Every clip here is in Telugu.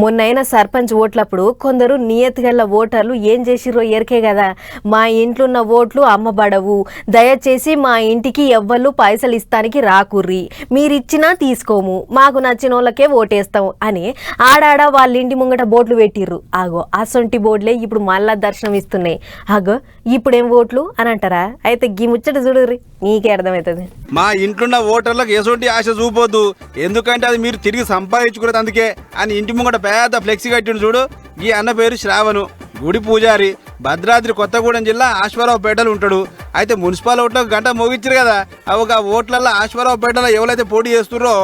మొన్నైనా సర్పంచ్ ఓట్లప్పుడు కొందరు నియతిగల ఓటర్లు ఏం చేసిర్రో ఎరికే కదా మా ఇంట్లో ఉన్న ఓట్లు అమ్మబడవు. దయచేసి మా ఇంటికి ఎవ్వళ్ళు పైసలు ఇస్తానికి రాకుర్రి. మీరిచ్చినా తీసుకోము. మాకు నచ్చిన వాళ్ళకే ఓటేస్తాం అని ఆడాడ వాళ్ళ ఇంటి ముంగట బోట్లు పెట్టిర్రు. ఆగో అసొంటి బోర్డులే ఇప్పుడు మళ్ళా దర్శనం ఇస్తున్నాయి. ఆగో ఇప్పుడేం ఓట్లు అని అంటారా? అయితే గీ ముచ్చట చూడుర్రి. నీకే అర్థమవుతుంది మా ఇంట్లున్న ఓటర్లకు ఎటువంటి ఆశ చూపొద్దు. ఎందుకంటే అది మీరు తిరిగి సంపాదించుకునేది అందుకే అని ఇంటి ముంగట పెద్ద ఫ్లెక్సీ కట్టిండు చూడు. ఈ అన్న పేరు శ్రావణు. గుడి పూజారి. భద్రాద్రి కొత్తగూడెం జిల్లా ఆశ్వరావుపేటలో ఉంటాడు. అయితే మున్సిపల్ ఓట్లకు గంట మోగించారు కదా. అవి ఒక ఓట్లలో ఆశ్వరావుపేటలో ఎవరైతే పోటీ చేస్తున్నారో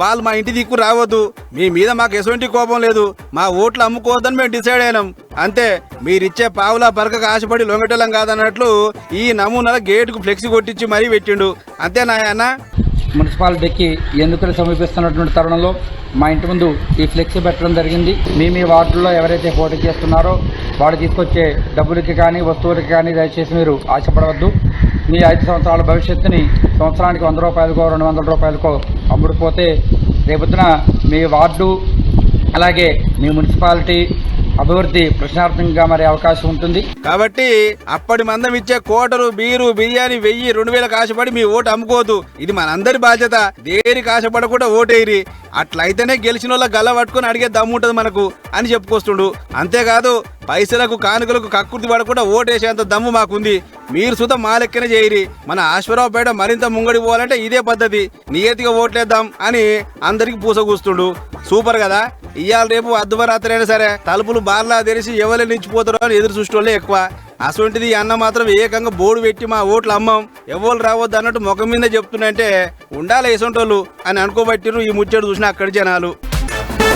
వాళ్ళు మా ఇంటి దిక్కు రావద్దు. మీ మీద మాకు ఎటువంటి కోపం లేదు. మా ఓట్లు అమ్ముకోవద్దని మేము డిసైడ్ అయినాం. అంతే మీరిచ్చే పావులా పరకకు ఆశపడి లొంగటలం కాదన్నట్లు ఈ నమూనాల గేటుకు ఫ్లెక్సీ కొట్టించి మరీ పెట్టిండు. అంతేనా అన్న మున్సిపాలిటీకి ఎన్నికలు సమీపిస్తున్నటువంటి తరుణంలో మా ఇంటి ముందు ఈ ఫ్లెక్సీ పెట్టడం జరిగింది. మీ మీ వార్డుల్లో ఎవరైతే పోటీ చేస్తున్నారో వాళ్ళు తీసుకొచ్చే డబ్బులకి కానీ వస్తువులకి కానీ దయచేసి మీరు ఆశపడవద్దు. మీ ఐదు సంవత్సరాల భవిష్యత్తుని సంవత్సరానికి వంద రూపాయలకో రెండు వందల రూపాయలకో అమ్ముడుపోతే రేపొద్దున మీ వార్డు అలాగే మీ మున్సిపాలిటీ అభివృద్ధి ప్రశ్నార్థంగా మరి అవకాశం ఉంటుంది. కాబట్టి అప్పటి మందం ఇచ్చే కోటలు బీరు బిర్యానీ వెయ్యి రెండు వేల కాశపడి మీ ఓటు అమ్ముకోదు. ఇది మనందరి బాధ్యత. దేని కాశపడకుండా ఓటేరి అట్లయితేనే గెలిచిన వాళ్ళ గల్ల పట్టుకొని అడిగే దమ్ము ఉంటుంది మనకు అని చెప్పుకొస్తుండు. అంతేకాదు పైసలకు కానుకలకు కక్కుర్తి పడకుండా ఓటేసేంత దమ్ము మాకుంది. మీరు సుతం మా లెక్కనే చేయరి. మన ఆశ్వరావుపేట మరింత ముంగడి పోవాలంటే ఇదే పద్ధతి. నియతిగా ఓట్లేద్దాం అని అందరికి పూసగూస్తుండు సూపర్ కదా? ఇవాళ రేపు అర్ధవరాత్రి అయినా సరే తలుపులు బార్లా తెరిచి ఎవరు నిలిచిపోతారో అని ఎదురు చూసేటోళ్ళే ఎక్కువ. అసొంటిది ఈ అన్న మాత్రం ఏకంగా బోర్డు పెట్టి మా ఓట్లు అమ్మం. ఎవరు రావద్దు అన్నట్టు ముఖం మీద చెప్తున్నంటే ఉండాలి ఎసొంటోళ్ళు అని అనుకోబట్టిరు ఈ ముచ్చడు చూసిన అక్కడి జనాలు.